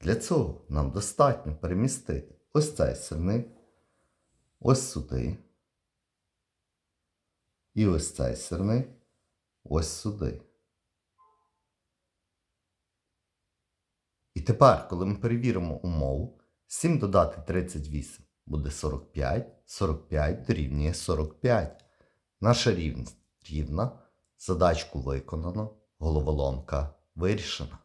Для цього нам достатньо перемістити ось цей сирник, ось сюди. І ось цей сирник, ось сюди. І тепер, коли ми перевіримо умову, 7 додати 38 буде 45, 45 дорівнює 45. Наша рівність рівна, задачку виконано, головоломка вирішена.